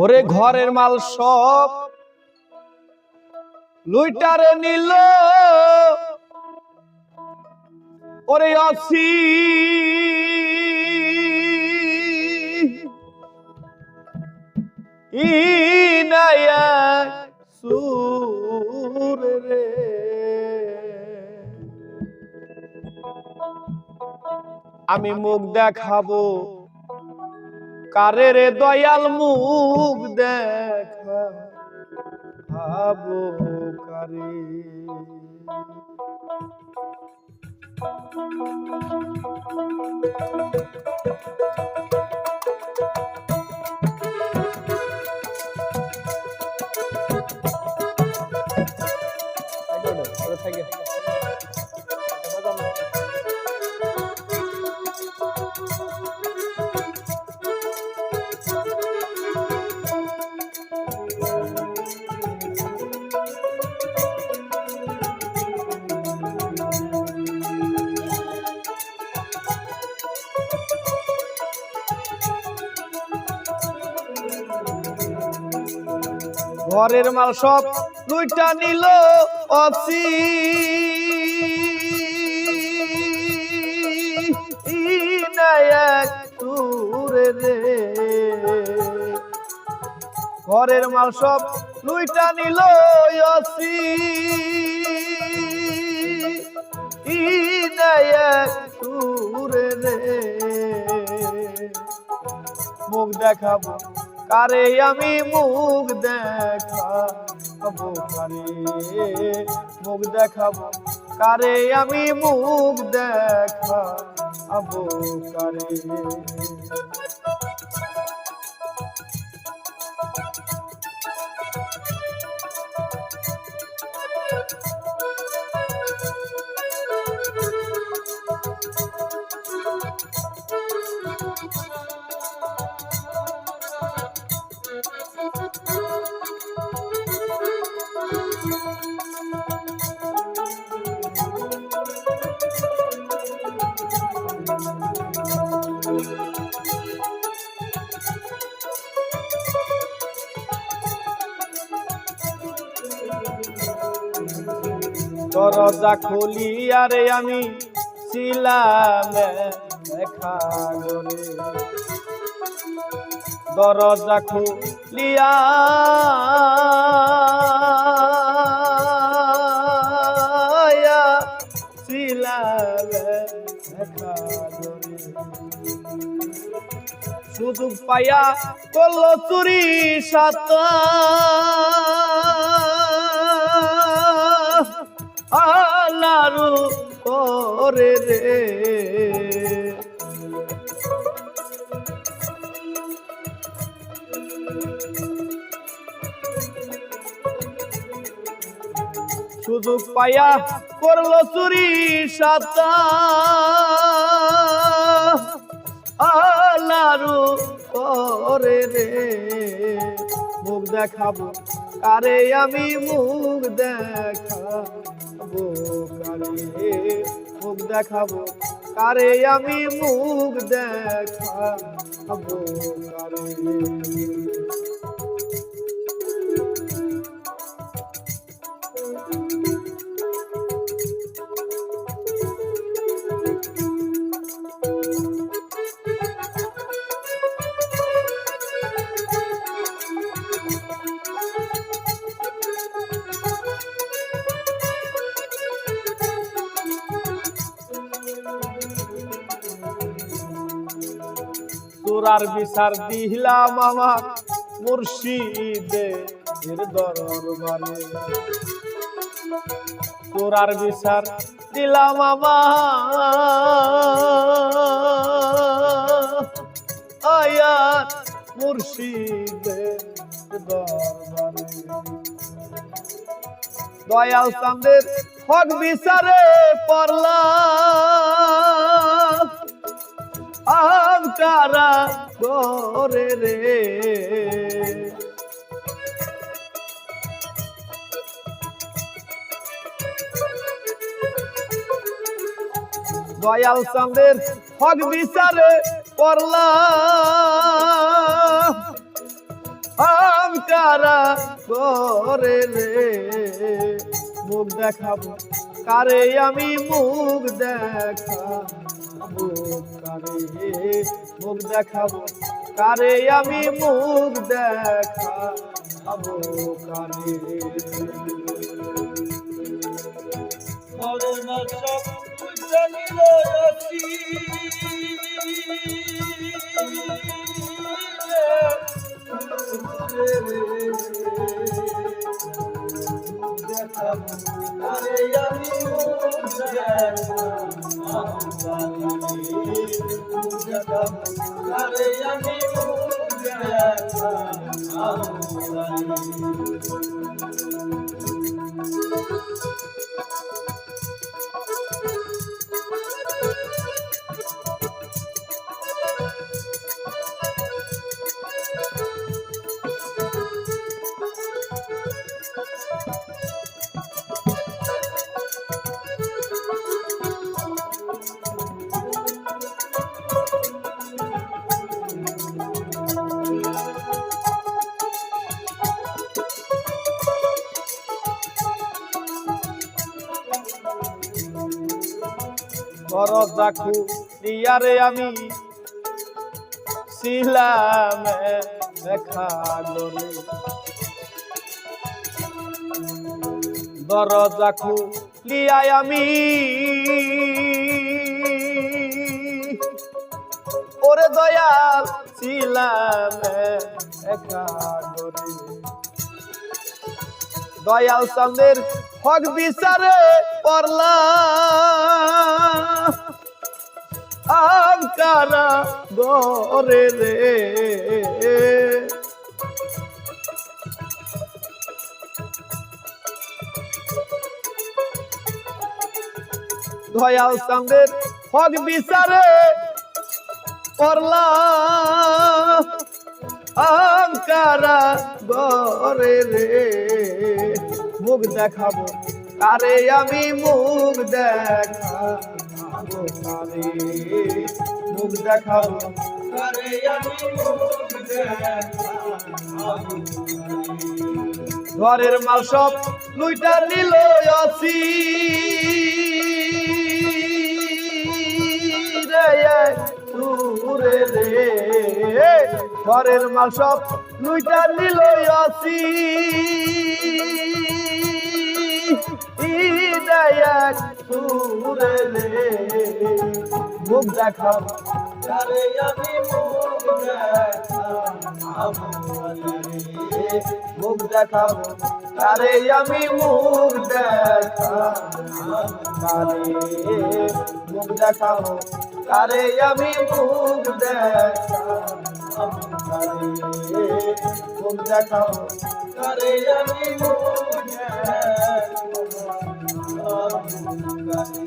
ওরে ঘরের মাল সব লুইটারে নিল। ওরে অসি আমি মুখ দেখাবো কারে রে দয়াল মুখ দেখা ভাবো কারে। ঘরের মাল সব দুইটা নিল রে। ঘরের মাল সব দুইটা নিল রে। মুখ দেখাবো কারে আমি মুখ দেখাবো কারে? মুখ দেখাবো। কারে আমি মুখ দেখাবো কারে? দরজা খুলি আরে আমি ছিলাম দরজা খুলিয়া সুযোগ পাইয়া করল চুরি সাতা আলারু করে রে। সুযোগ পাইয়া করল চুরি সাতা। আলারু করে রে। মুখ দেখাবো আরে আমি মুখ দেখা মুখ দেখাবো। কারে আমি মুখ দেখাবো কারে? তোরার বিচার দিলাম আমার মুর্শিদে দরবারে তোরার বিচার দিলাম আমার আয়ার মুর্শিদে দরবারে দয়াল চাঁদের হক বিচারে পড়লাম আমকারা করে রে। দয়াল চাঁদের হক বিচারে পড়লাম। আম কারা করে রে। মুখ দেখাবো কারে আমি মুখ দেখাবো? কারে? মুখ দেখাবো কারে? আমি মুখ দেখাবো কারে? মরণ সব বুঝে নিল অতি আরে আমি রাখু দিয়ারে আমি ছিলাম দেখা গলে। দরজা খুলিয়াই আমি। ওরে দয়াল ছিলাম একা দয়াল চন্দের হক বিচারে পড়লা। আম কারা গরে রে? দয়াল চন্দের হক বিচারে পড়লা। আম কারা গরে রে? মুখ দেখাবো। আরে আমি মুখ দেখাবো কারে মুখ দেখাবো। ঘরের মাল সব লুইটা নিল অসি ঘরের মাল সব লুইটা নিল অসি দূরে রে মুখ দেখাবো আরে আমি মুখ মুখ দেখাবো আরে আমি মুখ দেখাবো আরে মুখ দেখাবো আরে আমি মুখ দেখাবো আরে মুখ দেখাবো আরে আমি মুখ বাড়ি